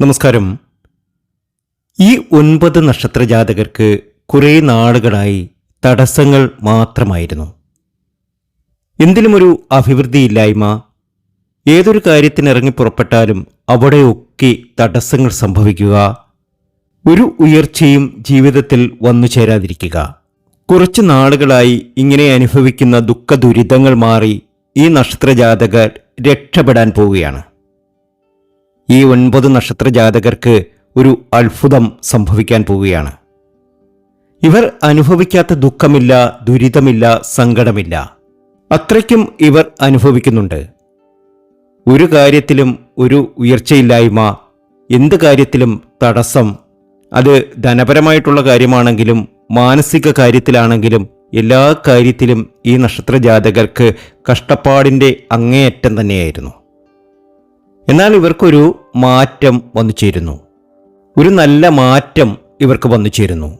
നമസ്കാരം. ഈ ഒൻപത് നക്ഷത്ര ജാതകർക്ക് കുറേ നാളുകളായി തടസ്സങ്ങൾ മാത്രമായിരുന്നു. എന്തിലുമൊരു അഭിവൃദ്ധിയില്ലായ്മ ഏതൊരു കാര്യത്തിനിറങ്ങി പുറപ്പെട്ടാലും അവിടെയൊക്കെ തടസ്സങ്ങൾ സംഭവിക്കുക ഒരു ഉയർച്ചയും ജീവിതത്തിൽ വന്നു ചേരാതിരിക്കുക. കുറച്ച് നാളുകളായി ഇങ്ങനെ അനുഭവിക്കുന്ന ദുഃഖ ദുരിതങ്ങൾ മാറി ഈ നക്ഷത്ര ജാതകർ രക്ഷപ്പെടാൻ പോവുകയാണ്. ഈ ഒൻപത് നക്ഷത്ര ജാതകർക്ക് ഒരു അത്ഭുതം സംഭവിക്കാൻ പോവുകയാണ്. ഇവർ അനുഭവിക്കാത്ത ദുഃഖമില്ല ദുരിതമില്ല സങ്കടമില്ല. അത്രയ്ക്കും ഇവർ അനുഭവിക്കുന്നുണ്ട്. ഒരു കാര്യത്തിലും ഒരു ഉയർച്ചയില്ലായ്മ എന്ത് കാര്യത്തിലും തടസ്സം അത് ധനപരമായിട്ടുള്ള കാര്യമാണെങ്കിലും മാനസിക കാര്യത്തിലാണെങ്കിലും എല്ലാ കാര്യത്തിലും ഈ നക്ഷത്ര ജാതകർക്ക് കഷ്ടപ്പാടിന്റെ അങ്ങേയറ്റം തന്നെയായിരുന്നു. എന്നാൽ ഇവർക്കൊരു മാറ്റം വന്നു ചേരുന്നു. ഒരു നല്ല മാറ്റം ഇവർക്ക് വന്നു ചേരുന്നു.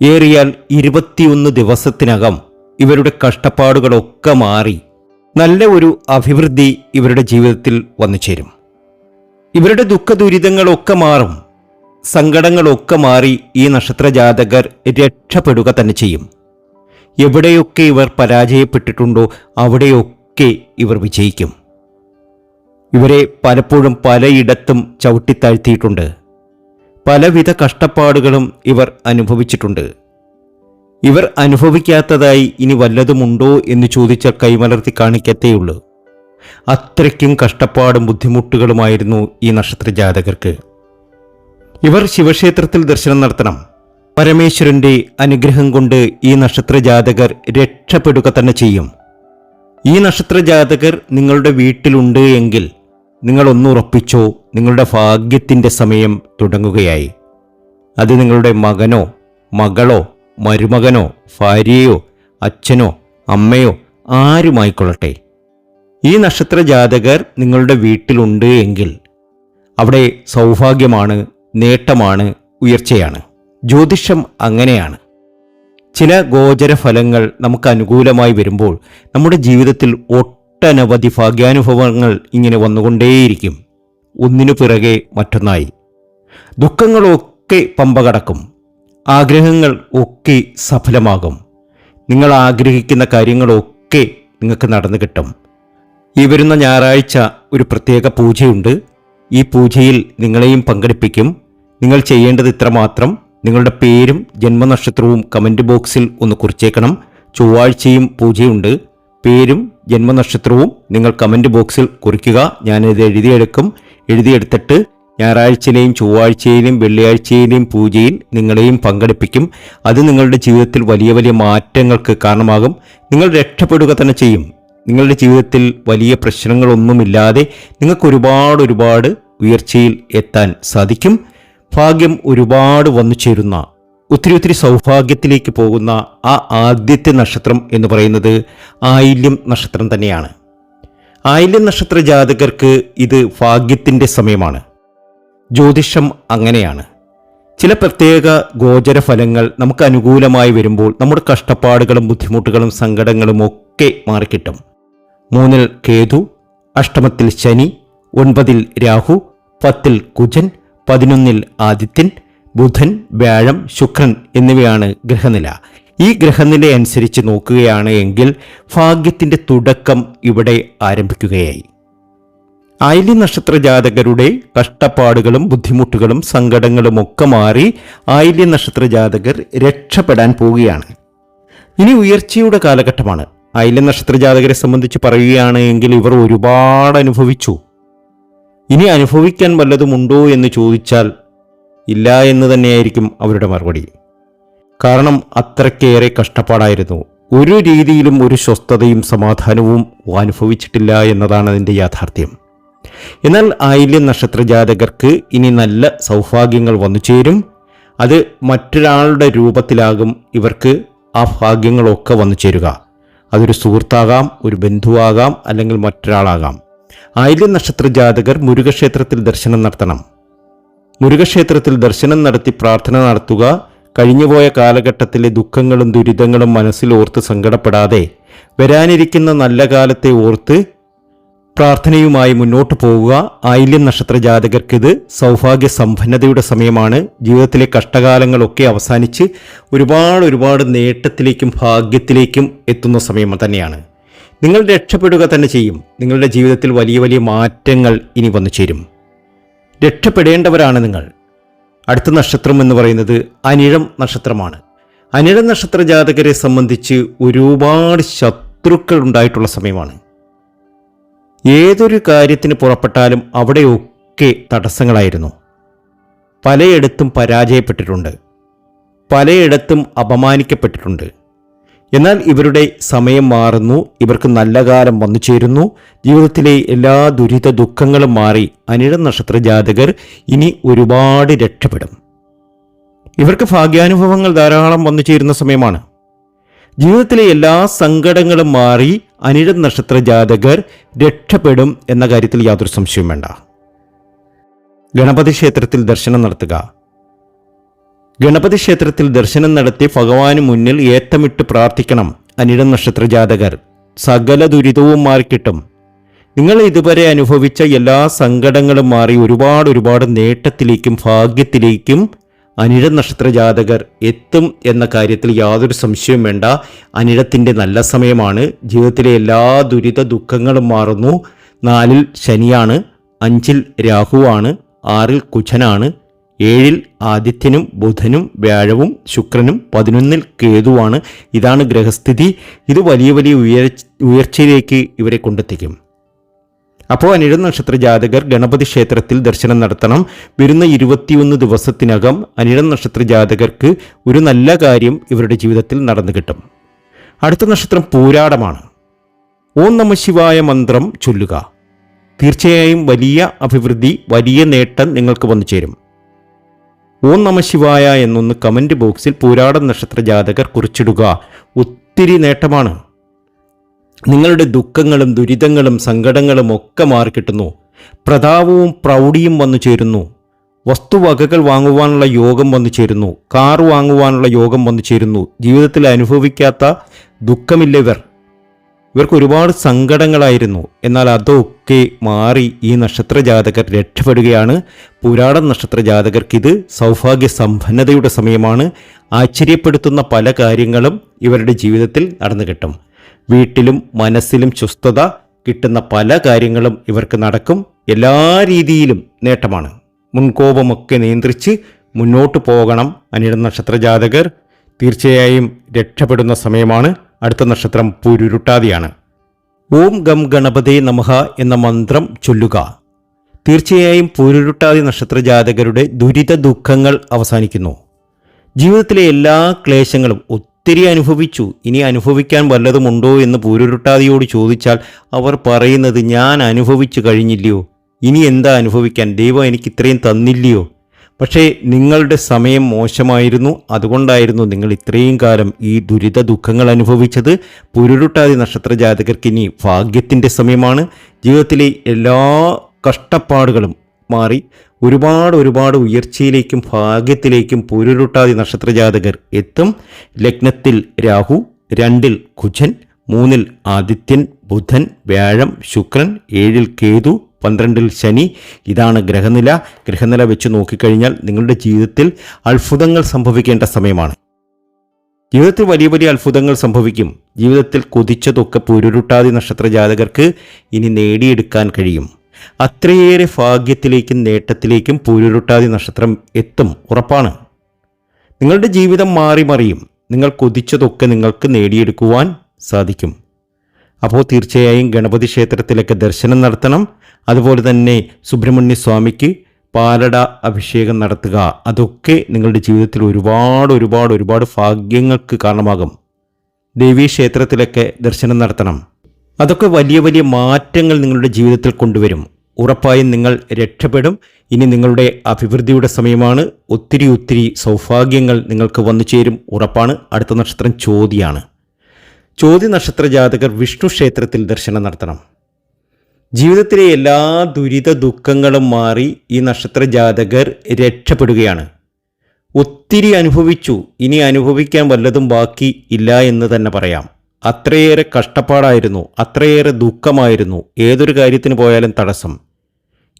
ഏറിയാൽ ഇരുപത്തിയൊന്ന് ദിവസത്തിനകം ഇവരുടെ കഷ്ടപ്പാടുകളൊക്കെ മാറി നല്ല ഒരു അഭിവൃദ്ധി ഇവരുടെ ജീവിതത്തിൽ വന്നു ചേരും. ഇവരുടെ ദുഃഖ ദുരിതങ്ങളൊക്കെ മാറും. സങ്കടങ്ങളൊക്കെ മാറി ഈ നക്ഷത്ര ജാതകർ രക്ഷപ്പെടുക തന്നെ ചെയ്യും. എവിടെയൊക്കെ ഇവർ പരാജയപ്പെട്ടിട്ടുണ്ടോ അവിടെയൊക്കെ ഇവർ വിജയിക്കും. ഇവരെ പലപ്പോഴും പലയിടത്തും ചവിട്ടിത്താഴ്ത്തിയിട്ടുണ്ട്. പലവിധ കഷ്ടപ്പാടുകളും ഇവർ അനുഭവിച്ചിട്ടുണ്ട്. ഇവർ അനുഭവിക്കാത്തതായി ഇനി വല്ലതുമുണ്ടോ എന്ന് ചോദിച്ചാൽ കൈമലർത്തി കാണിക്കത്തേയുള്ളൂ. അത്രയ്ക്കും കഷ്ടപ്പാടും ബുദ്ധിമുട്ടുകളുമായിരുന്നു ഈ നക്ഷത്ര ജാതകർക്ക് ഇവർ ശിവക്ഷേത്രത്തിൽ ദർശനം നടത്തണം. പരമേശ്വരന്റെ അനുഗ്രഹം കൊണ്ട് ഈ നക്ഷത്ര ജാതകർ രക്ഷപ്പെടുക തന്നെ ചെയ്യും. ഈ നക്ഷത്ര ജാതകർ നിങ്ങളുടെ വീട്ടിലുണ്ട് എങ്കിൽ നിങ്ങളൊന്നുറപ്പിച്ചോ നിങ്ങളുടെ ഭാഗ്യത്തിന്റെ സമയം തുടങ്ങുകയായി. അത് നിങ്ങളുടെ മകനോ മകളോ മരുമകനോ ഭാര്യയോ അച്ഛനോ അമ്മയോ ആരുമായിക്കൊള്ളട്ടെ. ഈ നക്ഷത്ര ജാതകർ നിങ്ങളുടെ വീട്ടിലുണ്ട് എങ്കിൽ അവിടെ സൗഭാഗ്യമാണ് നേട്ടമാണ് ഉയർച്ചയാണ്. ജ്യോതിഷം അങ്ങനെയാണ്. ചില ഗോചര ഫലങ്ങൾ നമുക്ക് അനുകൂലമായി വരുമ്പോൾ നമ്മുടെ ജീവിതത്തിൽ ഒട്ടനവധി ഭാഗ്യാനുഭവങ്ങൾ ഇങ്ങനെ വന്നുകൊണ്ടേയിരിക്കും. ഒന്നിനു പിറകെ മറ്റൊന്നായി. ദുഃഖങ്ങളൊക്കെ പമ്പ കടക്കും ആഗ്രഹങ്ങൾ ഒക്കെ സഫലമാകും. നിങ്ങൾ ആഗ്രഹിക്കുന്ന കാര്യങ്ങളൊക്കെ നിങ്ങൾക്ക് നടന്നു കിട്ടും. ഈ വരുന്ന ഞായറാഴ്ച ഒരു പ്രത്യേക പൂജയുണ്ട്. ഈ പൂജയിൽ നിങ്ങളെയും പങ്കെടുപ്പിക്കും. നിങ്ങൾ ചെയ്യേണ്ടത് ഇത്രമാത്രം. നിങ്ങളുടെ പേരും ജന്മനക്ഷത്രവും കമന്റ് ബോക്സിൽ ഒന്ന് കുറിച്ചേക്കണം. ചൊവ്വാഴ്ചയും പൂജയുണ്ട്. പേരും ജന്മനക്ഷത്രവും നിങ്ങൾ കമന്റ് ബോക്സിൽ കുറിക്കുക. ഞാനിത് എഴുതിയെടുക്കും. എഴുതിയെടുത്തിട്ട് ഞായറാഴ്ചയിലെയും ചൊവ്വാഴ്ചയിലെയും വെള്ളിയാഴ്ചയിലെയും പൂജയിൽ നിങ്ങളെയും പങ്കെടുപ്പിക്കും. അത് നിങ്ങളുടെ ജീവിതത്തിൽ വലിയ വലിയ മാറ്റങ്ങൾക്ക് കാരണമാകും. നിങ്ങൾ രക്ഷപ്പെടുക തന്നെ ചെയ്യും. നിങ്ങളുടെ ജീവിതത്തിൽ വലിയ പ്രശ്നങ്ങളൊന്നുമില്ലാതെ നിങ്ങൾക്ക് ഒരുപാട് ഒരുപാട് ഉയർച്ചയിൽ എത്താൻ സാധിക്കും. ഭാഗ്യം ഒരുപാട് വന്നു ചേരുന്ന ഒത്തിരി ഒത്തിരി സൗഭാഗ്യത്തിലേക്ക് പോകുന്ന ആ ആദ്യത്തെ നക്ഷത്രം എന്ന് പറയുന്നത് ആയില്യം നക്ഷത്രം തന്നെയാണ്. ആയില്യം നക്ഷത്ര ജാതകർക്ക് ഇത് ഭാഗ്യത്തിന്റെ സമയമാണ്. ജ്യോതിഷം അങ്ങനെയാണ്. ചില പ്രത്യേക ഗോചര ഫലങ്ങൾ നമുക്ക് അനുകൂലമായി വരുമ്പോൾ നമ്മുടെ കഷ്ടപ്പാടുകളും ബുദ്ധിമുട്ടുകളും സങ്കടങ്ങളും ഒക്കെ മാറിക്കിട്ടും. മൂന്നിൽ കേതു അഷ്ടമത്തിൽ ശനി ഒൻപതിൽ രാഹു പത്തിൽ കുജൻ പതിനൊന്നിൽ ആദിത്യൻ ബുധൻ വ്യാഴം ശുക്രൻ എന്നിവയാണ് ഗ്രഹനില. ഈ ഗ്രഹനില അനുസരിച്ച് നോക്കുകയാണ് എങ്കിൽ ഭാഗ്യത്തിന്റെ തുടക്കം ഇവിടെ ആരംഭിക്കുകയായി. അയലി നക്ഷത്ര ജാതകരുടെ കഷ്ടപ്പാടുകളും ബുദ്ധിമുട്ടുകളും സങ്കടങ്ങളും ഒക്കെ മാറി അയലി നക്ഷത്ര ജാതകർ രക്ഷപ്പെടാൻ പോവുകയാണ്. ഇനി ഉയർച്ചയുടെ കാലഘട്ടമാണ്. അയലി നക്ഷത്ര ജാതകരെ സംബന്ധിച്ച് പറയുകയാണ് എങ്കിൽ ഇവർ ഒരുപാട് അനുഭവിച്ചു. ഇനി അനുഭവിക്കാൻ വല്ലതുമുണ്ടോ എന്ന് ചോദിച്ചാൽ ഇല്ല എന്ന് തന്നെയായിരിക്കും അവരുടെ മറുപടി. കാരണം അത്രയ്ക്കേറെ കഷ്ടപ്പാടായിരുന്നു. ഒരു രീതിയിലും ഒരു സ്വസ്ഥതയും സമാധാനവും അനുഭവിച്ചിട്ടില്ല എന്നതാണ് അതിന്റെ യാഥാർത്ഥ്യം. എന്നാൽ ആയില്യ നക്ഷത്ര ജാതകർക്ക് ഇനി നല്ല സൗഭാഗ്യങ്ങൾ വന്നു ചേരും. അത് മറ്റൊരാളുടെ രൂപത്തിലാകും ഇവർക്ക് ആ ഭാഗ്യങ്ങളൊക്കെ വന്നു ചേരുക. അതൊരു സുഹൃത്താകാം ഒരു ബന്ധുവാകാം അല്ലെങ്കിൽ മറ്റൊരാളാകാം. ആയില്യം നക്ഷത്ര ജാതകർ മുരുകക്ഷേത്രത്തിൽ ദർശനം നടത്തണം. മുരുകക്ഷേത്രത്തിൽ ദർശനം നടത്തി പ്രാർത്ഥന നടത്തുക കഴിഞ്ഞുപോയ കാലഘട്ടത്തിലെ ദുഃഖങ്ങളും ദുരിതങ്ങളും മനസ്സിൽ ഓർത്ത് സങ്കടപ്പെടാതെ വരാനിരിക്കുന്ന നല്ല കാലത്തെ ഓർത്ത് പ്രാർത്ഥനയുമായി മുന്നോട്ട് പോവുക. ആയില്യം നക്ഷത്ര ജാതകർക്ക് ഇത് സൗഭാഗ്യ സമ്പന്നതയുടെ സമയമാണ്. ജീവിതത്തിലെ കഷ്ടകാലങ്ങളൊക്കെ അവസാനിച്ച് ഒരുപാട് ഒരുപാട് നേട്ടത്തിലേക്കും ഭാഗ്യത്തിലേക്കും എത്തുന്ന സമയം തന്നെയാണ്. നിങ്ങൾ രക്ഷപ്പെടുക തന്നെ ചെയ്യും. നിങ്ങളുടെ ജീവിതത്തിൽ വലിയ വലിയ മാറ്റങ്ങൾ ഇനി വന്നു ചേരും. രക്ഷപ്പെടേണ്ടവരാണ് നിങ്ങൾ. അടുത്ത നക്ഷത്രം എന്ന് പറയുന്നത് അനിഴം നക്ഷത്രമാണ്. അനിഴം നക്ഷത്ര ജാതകരെ സംബന്ധിച്ച് ഒരുപാട് ശത്രുക്കൾ ഉണ്ടായിട്ടുള്ള സമയമാണ്. ഏതൊരു കാര്യത്തിന് പുറപ്പെട്ടാലും അവിടെയൊക്കെ തടസ്സങ്ങളായിരുന്നു. പലയിടത്തും പരാജയപ്പെട്ടിട്ടുണ്ട്. പലയിടത്തും അപമാനിക്കപ്പെട്ടിട്ടുണ്ട്. എന്നാൽ ഇവരുടെ സമയം മാറുന്നു ഇവർക്ക് നല്ല കാലം വന്നു ചേരുന്നു. ജീവിതത്തിലെ എല്ലാ ദുരിത ദുഃഖങ്ങളും മാറി അനിഴ നക്ഷത്ര ജാതകർ ഇനി ഒരുപാട് രക്ഷപ്പെടും. ഇവർക്ക് ഭാഗ്യാനുഭവങ്ങൾ ധാരാളം വന്നു ചേരുന്ന സമയമാണ്. ജീവിതത്തിലെ എല്ലാ സങ്കടങ്ങളും മാറി അനിഴ നക്ഷത്ര ജാതകർ രക്ഷപ്പെടും എന്ന കാര്യത്തിൽ യാതൊരു സംശയവും വേണ്ട. ഗണപതി ക്ഷേത്രത്തിൽ ദർശനം നടത്തുക. ഗണപതി ക്ഷേത്രത്തിൽ ദർശനം നടത്തി ഭഗവാന് മുന്നിൽ ഏത്തമിട്ട് പ്രാർത്ഥിക്കണം അനിഴ നക്ഷത്ര ജാതകർ. സകല ദുരിതവും മാറിക്കിട്ടും. നിങ്ങൾ ഇതുവരെ അനുഭവിച്ച എല്ലാ സങ്കടങ്ങളും മാറി ഒരുപാട് ഒരുപാട് നേട്ടത്തിലേക്കും ഭാഗ്യത്തിലേക്കും അനിഴ നക്ഷത്ര ജാതകർ എത്തും എന്ന കാര്യത്തിൽ യാതൊരു സംശയവും വേണ്ട. അനിഴത്തിന്റെ നല്ല സമയമാണ്. ജീവിതത്തിലെ എല്ലാ ദുരിത ദുഃഖങ്ങളും മാറുന്നു. നാലിൽ ശനിയാണ് അഞ്ചിൽ രാഹുവാണ് ആറിൽ കുശനാണ് ഏഴിൽ ആദിത്യനും ബുധനും വ്യാഴവും ശുക്രനും പതിനൊന്നിൽ കേതുവാണ്. ഇതാണ് ഗ്രഹസ്ഥിതി. ഇത് വലിയ വലിയ ഉയർ ഉയർച്ചയിലേക്ക് ഇവരെ കൊണ്ടെത്തിക്കും. അപ്പോൾ അനിഴ നക്ഷത്ര ജാതകർ ഗണപതി ക്ഷേത്രത്തിൽ ദർശനം നടത്തണം. വരുന്ന ഇരുപത്തിയൊന്ന് ദിവസത്തിനകം അനിഴ നക്ഷത്ര ജാതകർക്ക് ഒരു നല്ല കാര്യം ഇവരുടെ ജീവിതത്തിൽ നടന്നു കിട്ടും. അടുത്ത നക്ഷത്രം പൂരാടമാണ്. ഓം നമ ശിവായ മന്ത്രം ചൊല്ലുക. തീർച്ചയായും വലിയ അഭിവൃദ്ധി വലിയ നേട്ടം നിങ്ങൾക്ക് വന്നു ചേരും. ഓം നമ ശിവായ എന്നൊന്ന് കമന്റ് ബോക്സിൽ പൂരാടം നക്ഷത്ര ജാതകർ കുറിച്ചിടുക. ഒത്തിരി നേട്ടമാണ്. നിങ്ങളുടെ ദുഃഖങ്ങളും ദുരിതങ്ങളും സങ്കടങ്ങളും ഒക്കെ മാറിക്കിട്ടുന്നു. പ്രതാപവും പ്രൗഢിയും വന്നു ചേരുന്നു. വസ്തുവകകൾ വാങ്ങുവാനുള്ള യോഗം വന്നു ചേരുന്നു. കാർ വാങ്ങുവാനുള്ള യോഗം വന്നു ചേരുന്നു. ജീവിതത്തിൽ അനുഭവിക്കാത്ത ദുഃഖമില്ല ഇവർ. ഇവർക്ക് ഒരുപാട് സങ്കടങ്ങളായിരുന്നു. എന്നാൽ അതൊക്കെ മാറി ഈ നക്ഷത്ര ജാതകർ രക്ഷപ്പെടുകയാണ്. പുരാട നക്ഷത്ര ജാതകർക്ക് ഇത് സൗഭാഗ്യ സമ്പന്നതയുടെ സമയമാണ്. ആശ്ചര്യപ്പെടുത്തുന്ന പല കാര്യങ്ങളും ഇവരുടെ ജീവിതത്തിൽ നടന്നു കിട്ടും. വീട്ടിലും മനസ്സിലും സ്വസ്ഥത കിട്ടുന്ന പല കാര്യങ്ങളും ഇവർക്ക് നടക്കും. എല്ലാ രീതിയിലും നേട്ടമാണ്. മുൻകോപമൊക്കെ നിയന്ത്രിച്ച് മുന്നോട്ട് പോകണം അനിട നക്ഷത്ര ജാതകർ തീർച്ചയായും രക്ഷപ്പെടുന്ന സമയമാണ്. അടുത്ത നക്ഷത്രം പുരുരുട്ടാതിയാണ്. ഓം ഗം ഗണപതേ നമഹ എന്ന മന്ത്രം ചൊല്ലുക. തീർച്ചയായും പൂരുരുട്ടാതി നക്ഷത്ര ജാതകരുടെ ദുരിത ദുഃഖങ്ങൾ അവസാനിക്കുന്നു. ജീവിതത്തിലെ എല്ലാ ക്ലേശങ്ങളും ഒത്തിരി അനുഭവിച്ചു. ഇനി അനുഭവിക്കാൻ വല്ലതുമുണ്ടോ എന്ന് പൂരുരുട്ടാതിയോട് ചോദിച്ചാൽ അവർ പറയുന്നത് ഞാൻ അനുഭവിച്ചു കഴിഞ്ഞില്ലയോ? ഇനി എന്താ അനുഭവിക്കാൻ? ദൈവം എനിക്ക് ഇത്രയും തന്നില്ലയോ? പക്ഷേ നിങ്ങളുടെ സമയം മോശമായിരുന്നു. അതുകൊണ്ടായിരുന്നു നിങ്ങൾ ഇത്രയും കാലം ഈ ദുരിത ദുഃഖങ്ങൾ അനുഭവിച്ചത്. പുരുരുട്ടാതി നക്ഷത്ര ജാതകർക്ക് ഇനി ഭാഗ്യത്തിന്റെ സമയമാണ്. ജീവിതത്തിലെ എല്ലാ കഷ്ടപ്പാടുകളും മാറി. ഒരുപാട് ഒരുപാട് ഉയർച്ചയിലേക്കും ഭാഗ്യത്തിലേക്കും പുരുരുട്ടാതി നക്ഷത്ര ജാതകർ എത്തും. ലഗ്നത്തിൽ രാഹു രണ്ടിൽ കുജൻ മൂന്നിൽ ആദിത്യൻ ബുധൻ വ്യാഴം ശുക്രൻ ഏഴിൽ കേതു പന്ത്രണ്ടിൽ ശനി. ഇതാണ് ഗ്രഹനില. ഗ്രഹനില വെച്ച് നോക്കിക്കഴിഞ്ഞാൽ നിങ്ങളുടെ ജീവിതത്തിൽ അത്ഭുതങ്ങൾ സംഭവിക്കേണ്ട സമയമാണ്. ജീവിതത്തിൽ വലിയ വലിയ അത്ഭുതങ്ങൾ സംഭവിക്കും. ജീവിതത്തിൽ കൊതിച്ചതൊക്കെ പുരുരുട്ടാതി നക്ഷത്ര ജാതകർക്ക് ഇനി നേടിയെടുക്കാൻ കഴിയും. അത്രയേറെ ഭാഗ്യത്തിലേക്കും നേട്ടത്തിലേക്കും പുരുരുട്ടാതി നക്ഷത്രം എത്തും. ഉറപ്പാണ്. നിങ്ങളുടെ ജീവിതം മാറി മറിയും. നിങ്ങൾ കൊതിച്ചതൊക്കെ നിങ്ങൾക്ക് നേടിയെടുക്കുവാൻ സാധിക്കും. അപ്പോൾ തീർച്ചയായും ഗണപതി ക്ഷേത്രത്തിലൊക്കെ ദർശനം നടത്തണം. അതുപോലെ തന്നെ സുബ്രഹ്മണ്യ സ്വാമിക്ക് പാലട അഭിഷേകം നടത്തുക. അതൊക്കെ നിങ്ങളുടെ ജീവിതത്തിൽ ഒരുപാട് ഒരുപാട് ഒരുപാട് ഭാഗ്യങ്ങൾക്ക് കാരണമാകും. ദേവീ ക്ഷേത്രത്തിലൊക്കെ ദർശനം നടത്തണം. അതൊക്കെ വലിയ വലിയ മാറ്റങ്ങൾ നിങ്ങളുടെ ജീവിതത്തിൽ കൊണ്ടുവരും. ഉറപ്പായും നിങ്ങൾ രക്ഷപ്പെടും. ഇനി നിങ്ങളുടെ അഭിവൃദ്ധിയുടെ സമയമാണ്. ഒത്തിരി ഒത്തിരി സൗഭാഗ്യങ്ങൾ നിങ്ങൾക്ക് വന്നു ചേരും. ഉറപ്പാണ്. അടുത്ത നക്ഷത്രം ചോതിയാണ്. ചോതി നക്ഷത്ര ജാതകർ വിഷ്ണു ക്ഷേത്രത്തിൽ ദർശനം നടത്തണം. ജീവിതത്തിലെ എല്ലാ ദുരിത ദുഃഖങ്ങളും മാറി ഈ നക്ഷത്ര ജാതകർ രക്ഷപ്പെടുകയാണ്. ഒത്തിരി അനുഭവിച്ചു. ഇനി അനുഭവിക്കാൻ വല്ലതും ബാക്കി ഇല്ല എന്ന് തന്നെ പറയാം. അത്രയേറെ കഷ്ടപ്പാടായിരുന്നു. അത്രയേറെ ദുഃഖമായിരുന്നു. ഏതൊരു കാര്യത്തിന് പോയാലും തടസ്സം.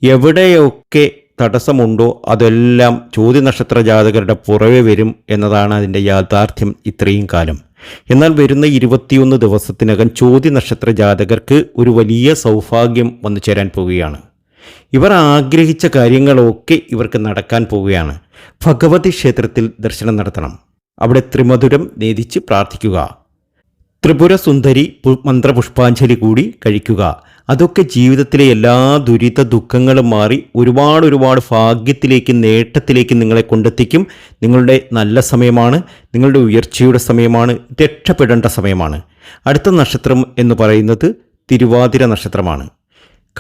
എവിടെയൊക്കെ തടസ്സമുണ്ടോ അതെല്ലാം ചോദ്യനക്ഷത്ര ജാതകരുടെ പുറവെ വരും എന്നതാണ് അതിന്റെ യാഥാർത്ഥ്യം ഇത്രയും കാലം. എന്നാൽ വരുന്ന ഇരുപത്തിയൊന്ന് ദിവസത്തിനകം ചോദ്യനക്ഷത്ര ജാതകർക്ക് ഒരു വലിയ സൗഭാഗ്യം വന്നു ചേരാൻ പോവുകയാണ്. ഇവർ ആഗ്രഹിച്ച കാര്യങ്ങളൊക്കെ ഇവർക്ക് നടക്കാൻ പോവുകയാണ്. ഭഗവതി ക്ഷേത്രത്തിൽ ദർശനം നടത്തണം. അവിടെ ത്രിമധുരം നേദിച്ച് പ്രാർത്ഥിക്കുക. ത്രിപുര സുന്ദരി മന്ത്രപുഷ്പാഞ്ജലി കൂടി കഴിക്കുക. അതൊക്കെ ജീവിതത്തിലെ എല്ലാ ദുരിത ദുഃഖങ്ങളും മാറി ഒരുപാട് ഒരുപാട് ഭാഗ്യത്തിലേക്ക് നേട്ടത്തിലേക്ക് നിങ്ങളെ കൊണ്ടെത്തിക്കും. നിങ്ങളുടെ നല്ല സമയമാണ് നിങ്ങളുടെ ഉയർച്ചയുടെ സമയമാണ് രക്ഷപ്പെടേണ്ട സമയമാണ്. അടുത്ത നക്ഷത്രം എന്ന് പറയുന്നത് തിരുവാതിര നക്ഷത്രമാണ്.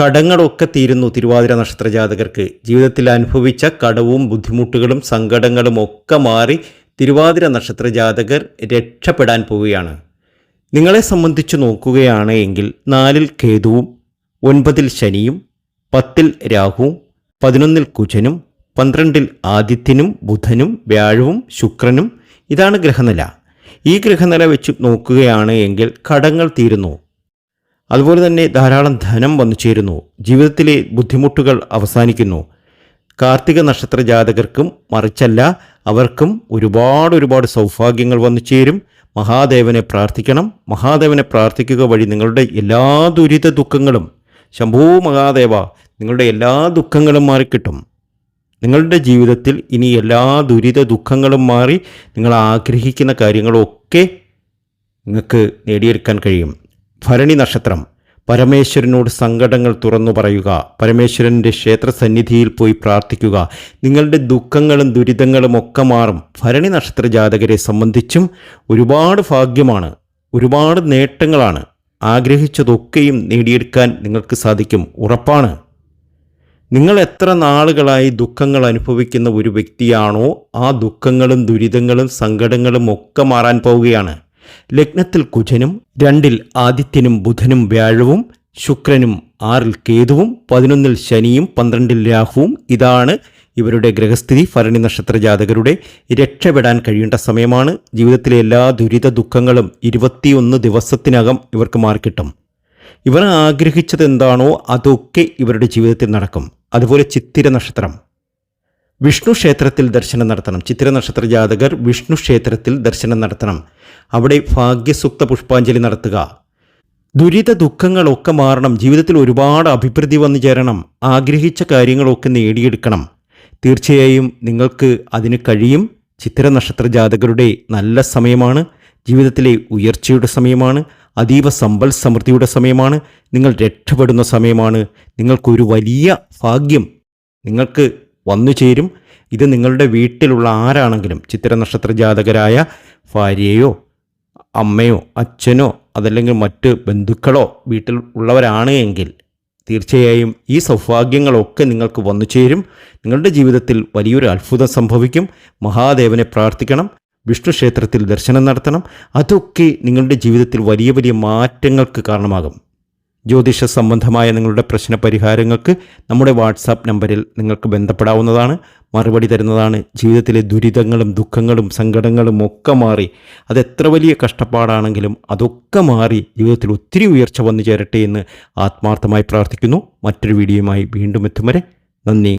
കടങ്ങളൊക്കെ തീരുന്നു തിരുവാതിര നക്ഷത്ര ജാതകർക്ക്. ജീവിതത്തിൽ അനുഭവിച്ച കടവും ബുദ്ധിമുട്ടുകളും സങ്കടങ്ങളും ഒക്കെ മാറി തിരുവാതിര നക്ഷത്ര ജാതകർ രക്ഷപ്പെടാൻ പോവുകയാണ്. നിങ്ങളെ സംബന്ധിച്ച് നോക്കുകയാണ് എങ്കിൽ നാലിൽ കേതുവും ഒൻപതിൽ ശനിയും പത്തിൽ രാഹുവും പതിനൊന്നിൽ കുജനും പന്ത്രണ്ടിൽ ആദിത്യനും ബുധനും വ്യാഴവും ശുക്രനും. ഇതാണ് ഗ്രഹനില. ഈ ഗ്രഹനില വെച്ച് നോക്കുകയാണ് എങ്കിൽ കടങ്ങൾ തീരുന്നു. അതുപോലെ തന്നെ ധാരാളം ധനം വന്നു ചേരുന്നു. ജീവിതത്തിലെ ബുദ്ധിമുട്ടുകൾ അവസാനിക്കുന്നു. കാർത്തിക നക്ഷത്ര ജാതകർക്കും മറിച്ചല്ല അവർക്കും ഒരുപാട് ഒരുപാട് സൗഭാഗ്യങ്ങൾ വന്നു ചേരും. മഹാദേവനെ പ്രാർത്ഥിക്കണം. മഹാദേവനെ പ്രാർത്ഥിക്കുക വഴി നിങ്ങളുടെ എല്ലാ ദുരിത ദുഃഖങ്ങളും ശംഭൂ മഹാദേവ നിങ്ങളുടെ എല്ലാ ദുഃഖങ്ങളും മാറിക്കിട്ടും. നിങ്ങളുടെ ജീവിതത്തിൽ ഇനി എല്ലാ ദുരിത ദുഃഖങ്ങളും മാറി നിങ്ങൾ ആഗ്രഹിക്കുന്ന കാര്യങ്ങളൊക്കെ നിങ്ങൾക്ക് നേടിയെടുക്കാൻ കഴിയും. ഭരണി നക്ഷത്രം. പരമേശ്വരനോട് സങ്കടങ്ങൾ തുറന്നു പറയുക. പരമേശ്വരന്റെ ക്ഷേത്ര സന്നിധിയിൽ പോയി പ്രാർത്ഥിക്കുക. നിങ്ങളുടെ ദുഃഖങ്ങളും ദുരിതങ്ങളും ഒക്കെ മാറും. ഭരണി നക്ഷത്ര ജാതകരെ സംബന്ധിച്ചും ഒരുപാട് ഭാഗ്യമാണ്. ഒരുപാട് നേട്ടങ്ങളാണ്. ആഗ്രഹിച്ചതൊക്കെയും നേടിയെടുക്കാൻ നിങ്ങൾക്ക് സാധിക്കും. ഉറപ്പാണ്. നിങ്ങൾ എത്ര നാളുകളായി ദുഃഖങ്ങൾ അനുഭവിക്കുന്ന ഒരു വ്യക്തിയാണോ ആ ദുഃഖങ്ങളും ദുരിതങ്ങളും സങ്കടങ്ങളും ഒക്കെ മാറാൻ പോവുകയാണ്. ലഗ്നത്തിൽ കുജനും രണ്ടിൽ ആദിത്യനും ബുധനും വ്യാഴവും ശുക്രനും ആറിൽ കേതുവും പതിനൊന്നിൽ ശനിയും പന്ത്രണ്ടിൽ രാഹുവും. ഇതാണ് ഇവരുടെ ഗ്രഹസ്ഥിതി. ഭരണി നക്ഷത്ര ജാതകരുടെ രക്ഷപ്പെടാൻ കഴിയേണ്ട സമയമാണ്. ജീവിതത്തിലെ എല്ലാ ദുരിത ദുഃഖങ്ങളും ഇരുപത്തിയൊന്ന് ദിവസത്തിനകം ഇവർക്ക് മാറിക്കിട്ടും ഇവർ ആഗ്രഹിച്ചത് എന്താണോ അതൊക്കെ ഇവരുടെ ജീവിതത്തിൽ നടക്കും. അതുപോലെ ചിത്തിര നക്ഷത്രം. വിഷ്ണു ക്ഷേത്രത്തിൽ ദർശനം നടത്തണം. ചിത്ര നക്ഷത്ര ജാതകർ വിഷ്ണു ക്ഷേത്രത്തിൽ ദർശനം നടത്തണം. അവിടെ ഭാഗ്യസുക്ത പുഷ്പാഞ്ജലി നടത്തുക. ദുരിത ദുഃഖങ്ങളൊക്കെ മാറണം. ജീവിതത്തിൽ ഒരുപാട് അഭിപ്രതി വന്നു ചേരണം. ആഗ്രഹിച്ച കാര്യങ്ങളൊക്കെ നേടിയെടുക്കണം. തീർച്ചയായും നിങ്ങൾക്ക് അതിന് കഴിയും. ചിത്തിര നക്ഷത്ര ജാതകരുടെ നല്ല സമയമാണ്. ജീവിതത്തിലെ ഉയർച്ചയുടെ സമയമാണ്. അതീവ സമ്പൽ സമൃദ്ധിയുടെ സമയമാണ്. നിങ്ങൾ രക്ഷപ്പെടുന്ന സമയമാണ്. നിങ്ങൾക്കൊരു വലിയ ഭാഗ്യം. നിങ്ങൾക്ക് വന്നു ചേരും. ഇത് നിങ്ങളുടെ വീട്ടിലുള്ള ആരാണെങ്കിലും ചിത്ര നക്ഷത്ര ജാതകരായ ഭാര്യയോ അമ്മയോ അച്ഛനോ അതല്ലെങ്കിൽ മറ്റ് ബന്ധുക്കളോ വീട്ടിൽ ഉള്ളവരാണ് എങ്കിൽ തീർച്ചയായും ഈ സൗഭാഗ്യങ്ങളൊക്കെ നിങ്ങൾക്ക് വന്നു ചേരും. നിങ്ങളുടെ ജീവിതത്തിൽ വലിയൊരു അത്ഭുതം സംഭവിക്കും. മഹാദേവനെ പ്രാർത്ഥിക്കണം. വിഷ്ണു ക്ഷേത്രത്തിൽ ദർശനം നടത്തണം. അതൊക്കെ നിങ്ങളുടെ ജീവിതത്തിൽ വലിയ വലിയ മാറ്റങ്ങൾക്ക് കാരണമാകും. ജ്യോതിഷ സംബന്ധമായ നിങ്ങളുടെ പ്രശ്ന പരിഹാരങ്ങൾക്ക് നമ്മുടെ വാട്സാപ്പ് നമ്പറിൽ നിങ്ങൾക്ക് ബന്ധപ്പെടാവുന്നതാണ്. മറുപടി തരുന്നതാണ്. ജീവിതത്തിലെ ദുരിതങ്ങളും ദുഃഖങ്ങളും സങ്കടങ്ങളും ഒക്കെ മാറി. അത് എത്ര വലിയ കഷ്ടപ്പാടാണെങ്കിലും അതൊക്കെ മാറി ജീവിതത്തിൽ ഒത്തിരി ഉയർച്ച വന്നു ചേരട്ടെ എന്ന് ആത്മാർത്ഥമായി പ്രാർത്ഥിക്കുന്നു. മറ്റൊരു വീഡിയോയുമായി വീണ്ടും എത്തും വരെ നന്ദി.